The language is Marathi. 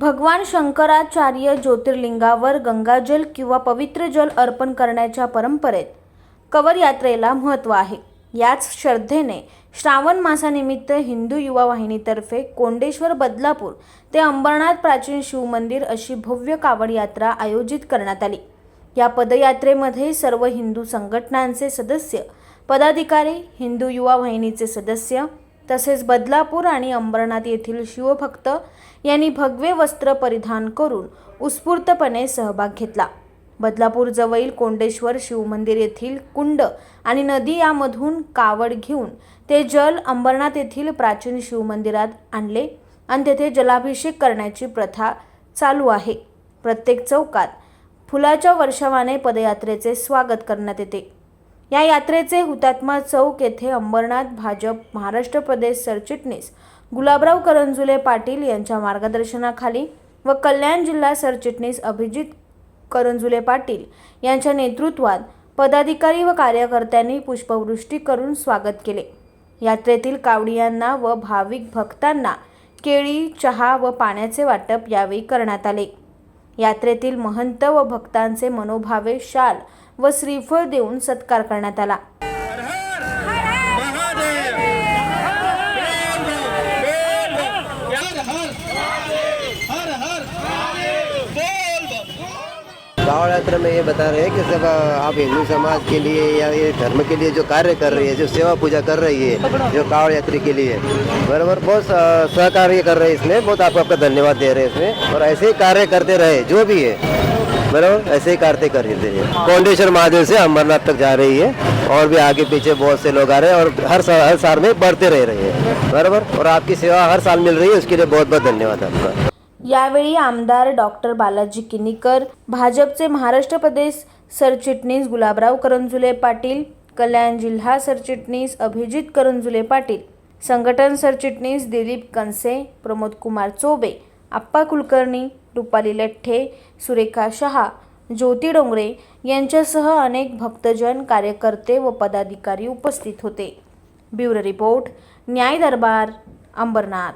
भगवान शंकराचार्य ज्योतिर्लिंगावर गंगाजल किंवा पवित्र जल अर्पण करण्याच्या परंपरेत कवर यात्रेला महत्त्व आहे. याच श्रद्धेने श्रावण मासानिमित्त हिंदू युवा वाहिनीतर्फे कोंडेश्वर बदलापूर ते अंबरनाथ प्राचीन शिवमंदिर अशी भव्य कावड यात्रा आयोजित करण्यात आली. या पदयात्रेमध्ये सर्व हिंदू संघटनांचे सदस्य पदाधिकारी हिंदू युवा वाहिनीचे सदस्य तसेच बदलापूर आणि अंबरनाथ येथील शिवभक्त यांनी भगवे वस्त्र परिधान करून उत्स्फूर्तपणे सहभाग घेतला. बदलापूर जवळील कोंडेश्वर शिवमंदिर येथील कुंड आणि नदी यामधून कावड घेऊन ते जल अंबरनाथ येथील प्राचीन शिवमंदिरात आणले आणि तेथे जलाभिषेक करण्याची प्रथा चालू आहे. प्रत्येक चौकात फुलाच्या वर्षावाने पदयात्रेचे स्वागत करण्यात येते. या यात्रेचे हुतात्मा चौक येथे अंबरनाथ भाजप महाराष्ट्र प्रदेश सरचिटणीस गुलाबराव करंजुले पाटील यांच्या मार्गदर्शनाखाली व कल्याण जिल्हा सरचिटणीस अभिजित करंजुले पाटील यांच्या नेतृत्वात पदाधिकारी व कार्यकर्त्यांनी पुष्पवृष्टी करून स्वागत केले. यात्रेतील कावडियांना व भाविक भक्तांना केळी चहा व पाण्याचे वाटप यावेळी करण्यात आले. यात्रेतील महंत व भक्तांचे मनोभावे शाल व श्रीफळ देऊन सत्कार करण्यात आला. हर गाँव यात्रा में ये बता रहे हैं कि सब आप हिंदू समाज के लिए या ये धर्म के लिए जो कार्य कर रही है, जो सेवा पूजा कर रही है, जो कावड़ यात्री के लिए, बराबर बहुत सहकार्य कर रहे हैं इसमें, बहुत आपको आपका धन्यवाद दे रहे हैं इसमें, और ऐसे ही कार्य करते रहे, जो भी है, बराबर, ऐसे ही कार्य कर रहे रहिए कोंडेश्वर महादेव से अमरनाथ तक जा रही है, और भी आगे पीछे बहुत से लोग आ रहे हैं, और हर साल हर साल में बढ़ते रह रहे हैं, बराबर, और आपकी सेवा हर साल मिल रही है, उसके लिए बहुत बहुत धन्यवाद आपका। यावेळी आमदार डॉक्टर बालाजी किनीकर भाजपचे महाराष्ट्र प्रदेश सरचिटणीस गुलाबराव करंजुले पाटील कल्याण जिल्हा सरचिटणीस अभिजित करंजुले पाटील संघटन सरचिटणीस दिलीप कनसे प्रमोद कुमार चोबे आप्पा कुलकर्णी रुपाली लठ्ठे सुरेखा शहा ज्योती डोंगरे यांच्यासह अनेक भक्तजन कार्यकर्ते व पदाधिकारी उपस्थित होते. ब्युरो रिपोर्ट न्याय दरबार अंबरनाथ.